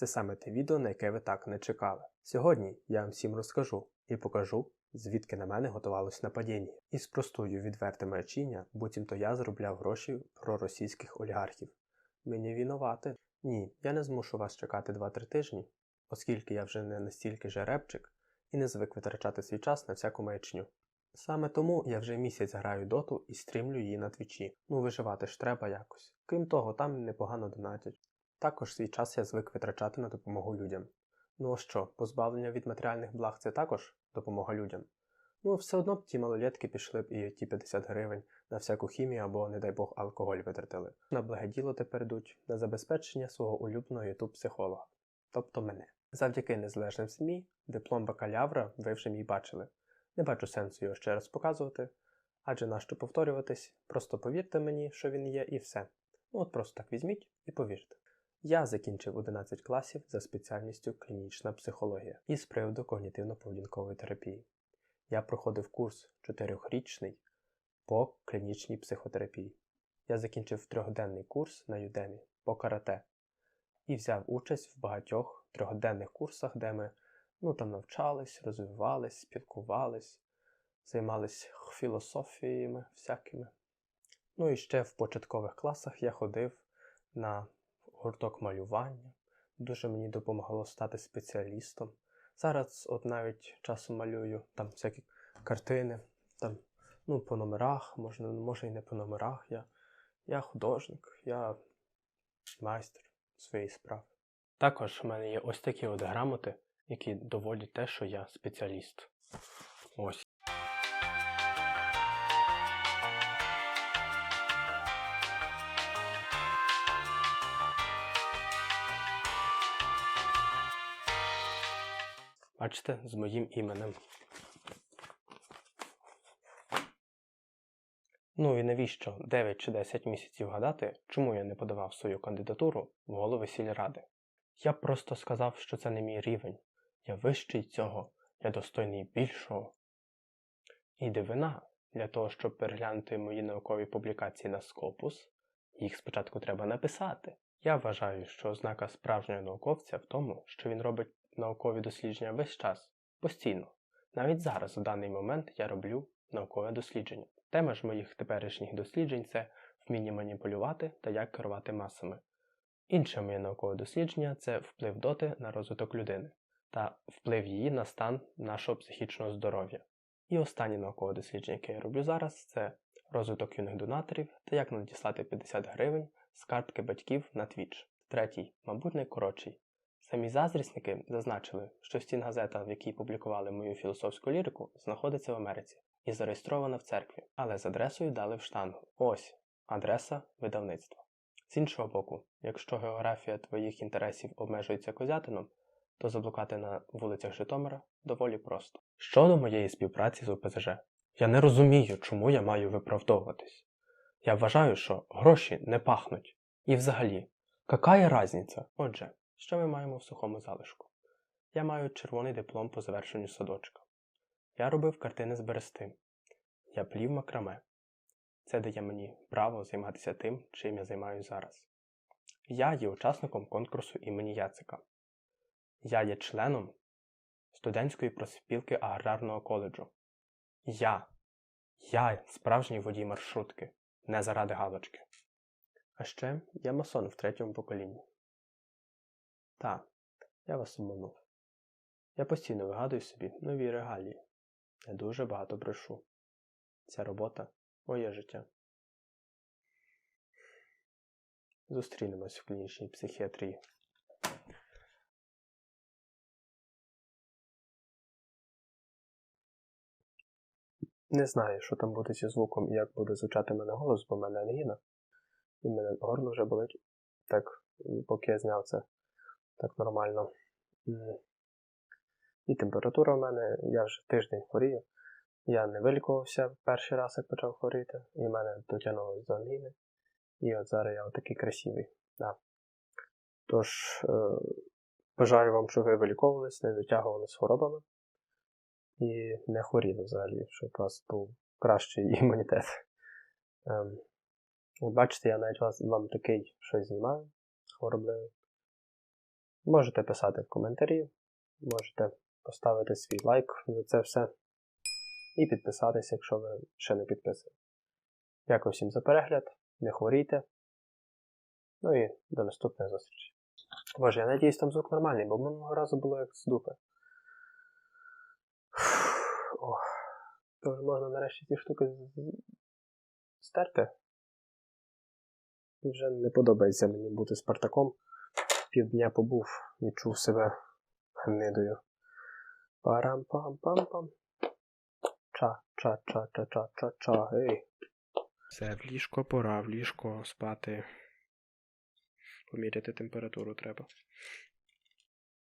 Це саме те відео, на яке ви так не чекали. Сьогодні я вам всім розкажу і покажу, звідки на мене готувалось нападіння. І спростую відверте маячіння, буцімто я заробляв гроші про російських олігархів. Мені винувати? Ні, я не змушу вас чекати 2-3 тижні, оскільки я вже не настільки жеребчик і не звик витрачати свій час на всяку маячню. Саме тому я вже місяць граю доту і стрімлю її на твічі. Ну виживати ж треба якось. Крім того, там непогано донатять. Також свій час я звик витрачати на допомогу людям. Ну а що, позбавлення від матеріальних благ це також допомога людям? Ну, все одно б ті малолетки пішли б і ті 50 гривень на всяку хімію або, не дай Бог, алкоголь витратили. На благе діло тепер йдуть на забезпечення свого улюбленого ютуб психолога, тобто мене. Завдяки незалежним СМІ, диплом бакалявра ви вже мій бачили. Не бачу сенсу його ще раз показувати, адже нащо повторюватись, просто повірте мені, що він є, і все. Ну от просто так візьміть і повірте. Я закінчив 11 класів за спеціальністю клінічна психологія із приводу когнітивно-поведінкової терапії. Я проходив курс 4-річний по клінічній психотерапії. Я закінчив трьохденний курс на Udemy по карате і взяв участь в багатьох трьохденних курсах, де ми ну, там навчались, розвивались, спілкувались, займались філософіями всякими. Ну і ще в початкових класах я ходив на гурток малювання. Дуже мені допомагало стати спеціалістом. Зараз от навіть часом малюю там всякі картини, там, ну, по номерах, може, може і не по номерах. Я, я художник, я майстер своєї справи. Також в мене є ось такі от грамоти, які доводять те, що я спеціаліст. Ось. Бачите, з моїм іменем. Ну і навіщо 9 чи 10 місяців гадати, чому я не подавав свою кандидатуру в голови сільради? Я просто сказав, що це не мій рівень. Я вищий цього, я достойний більшого. І дивина, для того, щоб переглянути мої наукові публікації на Scopus, їх спочатку треба написати. Я вважаю, що ознака справжнього науковця в тому, що він робить наукові дослідження весь час, постійно. Навіть зараз, у даний момент, я роблю наукове дослідження. Тема ж моїх теперішніх досліджень це вміння маніпулювати та як керувати масами. Інше моє наукове дослідження це вплив доти на розвиток людини та вплив її на стан нашого психічного здоров'я. І останнє наукове дослідження, яке я роблю зараз, це розвиток юних донаторів та як надіслати 50 гривень з картки батьків на Twitch. Третій, мабуть, найкоротший. Самі заздрісники зазначили, що стінгазета, в якій публікували мою філософську лірику, знаходиться в Америці і зареєстрована в церкві, але з адресою дали в штангу. Ось адреса видавництва. З іншого боку, якщо географія твоїх інтересів обмежується козятином, то заблукати на вулицях Житомира доволі просто. Щодо моєї співпраці з ОПЗЖ, я не розумію, чому я маю виправдовуватись. Я вважаю, що гроші не пахнуть. І взагалі, яка разниця? Отже, що ми маємо в сухому залишку? Я маю червоний диплом по завершенню садочка. Я робив картини з берести. Я плів макраме. Це дає мені право займатися тим, чим я займаюся зараз. Я є учасником конкурсу імені Яцика. Я є членом студентської проспілки аграрного коледжу. Я, я справжній водій маршрутки, не заради галочки. А ще я масон в третьому поколінні. Та, я вас обманув. Я постійно вигадую собі нові регалії. Я дуже багато брешу. Ця робота моє життя. Зустрінемось в клінічній психіатрії. Не знаю, що там буде зі звуком і як буде звучати мене голос, бо в мене ангіна. І мене горло вже болить. Так, поки я зняв це так нормально. І температура в мене, я вже тиждень хворію. Я не вилікувався перший раз, як почав хворіти, і в мене дотягнулося до ангіни. І от зараз я отакий красивий. Да. Тож, е, бажаю вам, щоб ви виліковувались, не дотягували з хворобами і не хворіли взагалі, щоб у вас був кращий імунітет. Ем, Бачите, я навіть вам такий щось знімаю хворобливий. Можете писати в коментарі, можете поставити свій лайк за це все і підписатися, якщо ви ще не підписані. Дякую всім за перегляд, не хворійте. Ну і до наступної зустрічі. Боже, я надіюсь, там звук нормальний, бо минулого разу було як з дупи. Ох. Тож можна нарешті ці штуки стерти. І вже не подобається мені бути Спартаком. Півдня побув, відчув себе гнидою. Парам-пам-пам-пам. Ча, ча, ча, ча, ча, ча, ча, ей. Все, в ліжко пора, в ліжко спати. Поміряти температуру треба.